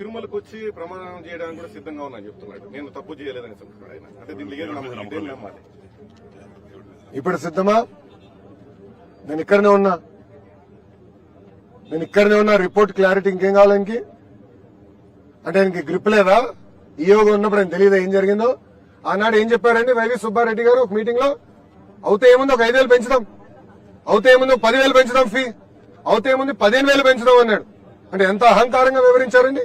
తిరుమలకు వచ్చి ప్రమాణం చేయడానికి కూడా సిద్ధంగా ఉన్నా చెప్తున్నాడు. నేను తప్పు చేయలేదని చెప్తున్నాడు ఆయన. అంటే దీనికి ఏం నమ్మాలి. ఇప్పుడు సిద్ధమా? నేను ఇక్కడనే ఉన్నా. నేను ఇక్కడనే ఉన్నా రిపోర్ట్ క్లారిటీ ఇంకేం కావాలి ఆయనకి? అంటే ఆయనకి గ్రిప్ లేదా? ఈ యోగం ఉన్నప్పుడు ఆయన తెలియదా ఏం జరిగిందో? ఆనాడు ఏం చెప్పారండి వైవి సుబ్బారెడ్డి గారు ఒక మీటింగ్లో? అవుతే ఏముంది ఒక ఐదేళ్ళు పెంచుదాం. అవుతే ఏముంది పదివేలు పెంచుదాం ఫీ అవుతే ఏముంది పదిహేను వేలు పెంచుదాం అన్నాడు. అంటే ఎంత అహంకారంగా వివరించారండి?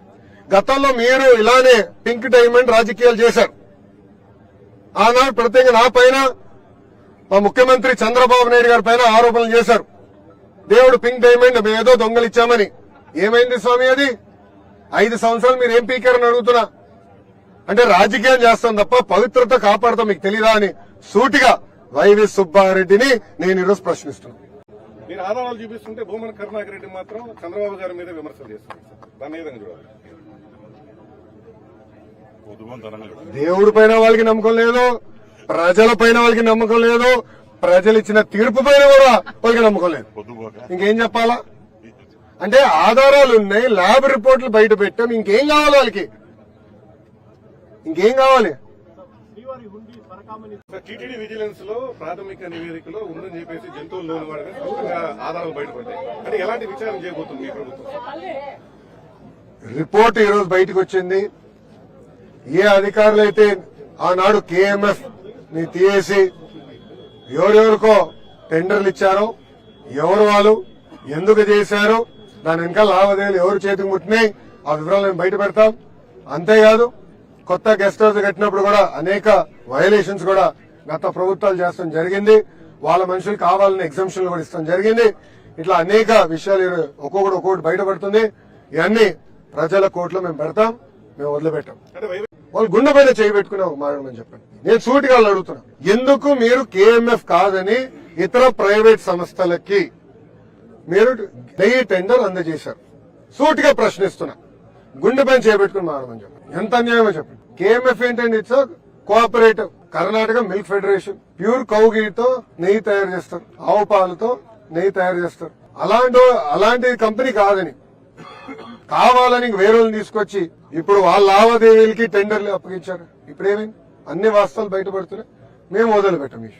గతంలో మీరు ఇలానే పింక్ డైమండ్ రాజకీయాలు చేశారు. ఆనాడు ప్రత్యేకంగా నా పైన మా ముఖ్యమంత్రి చంద్రబాబు నాయుడు గారి పైన ఆరోపణలు చేశారు. దేవుడు పింక్ డైమండ్ ఏదో దొంగలిచ్చామని ఏమైంది స్వామి అది? ఐదు సంవత్సరాలు మీరు ఏం పీకారని అడుగుతున్నా? అంటే రాజకీయం చేస్తాం తప్ప పవిత్రత కాపాడతాం మీకు తెలీదా అని సూటిగా వైవి సుబ్బారెడ్డిని నేను ఈరోజు ప్రశ్నిస్తున్నాను. మీరు ఆధారాలు చూపిస్తుంటే భూమన కరుణాకర్ రెడ్డి మాత్రం చంద్రబాబు గారి మీద విమర్శలు చేస్తున్నారు. దాన్ని ఏ విధంగా చూడాలి? దేవుడి పైన వాళ్ళకి నమ్మకం లేదు ప్రజల పైన వాళ్ళకి నమ్మకం లేదు ప్రజలు ఇచ్చిన తీర్పు పైన కూడా వాళ్ళకి నమ్మకం లేదు. ఇంకేం చెప్పాలా? అంటే ఆధారాలు ఉన్నాయి ల్యాబ్ రిపోర్ట్లు బయట పెట్టాం ఇంకేం కావాలి వాళ్ళకి? ఇంకేం కావాలి? టీటీడీ విజిలెన్స్లో ప్రాథమిక నివేదికలో ఉందని చెప్పేసి జంతువులు లోన్ ఆధారాలు బయటపడ్డాయి అంటే ఎలాంటి విచారణ చేయబోతుంది మీ ప్రభుత్వం? రిపోర్ట్ ఈ రోజు బయటకు వచ్చింది. ఏ అధికారులు అయితే ఆనాడు కేఎంఎఫ్ని తీయేసి ఎవరెవరికో టెండర్లు ఇచ్చారో ఎవరు వాళ్ళు ఎందుకు చేశారు దాని వెనకాల లావాదేవీలు ఎవరు చేతికి ముట్టినాయి ఆ వివరాలు మేము బయట పెడతాం. అంతేకాదు కొత్త గెస్ట్ హౌస్ కట్టినప్పుడు కూడా అనేక వయలేషన్స్ కూడా గత ప్రభుత్వాలు చేస్తాం జరిగింది. వాళ్ళ మనుషులు కావాలని ఎగ్జామ్షన్లు కూడా ఇస్తాం జరిగింది. ఇట్లా అనేక విషయాలు ఒక్కొక్కటి ఒక్కొక్కటి బయటపడుతుంది ఇవన్నీ ప్రజల కోర్టులో మేము పెడతాం మేము వదిలిపెట్టాం. వాళ్ళు గుండె పైన చేయి పెట్టుకునే ఒక చెప్పండి. నేను సూటిగా అడుగుతున్నా. ఎందుకు మీరు కేఎంఎఫ్ కాదని ఇతర ప్రైవేట్ సంస్థలకి? మీరు నెయ్యి టెండర్ అందజేశారు. సూటిగా ప్రశ్నిస్తున్నా. గుండె పైన చేపెట్టుకుని మాట్లాడమని చెప్పండి. ఎంత అన్యాయమో చెప్పండి. కేఎంఎఫ్ ఏంటండి it's cooperative Karnataka milk federation. Pure కౌగీతో నెయ్యి తయారు చేస్తారు. ఆవు పాలతో నెయ్యి తయారు చేస్తారు. అలాంటి అలాంటి కంపెనీ కాదని. కావాలని వేరే తీసుకొచ్చి ఇప్పుడు వాళ్ళ లావాదేవీలకి టెండర్లు అప్పగించారు. ఇప్పుడు ఏమైంది అన్ని వాస్తవాలు బయటపడుతున్నాయి. మేము మొదలు పెట్టాం ఈ విషయం.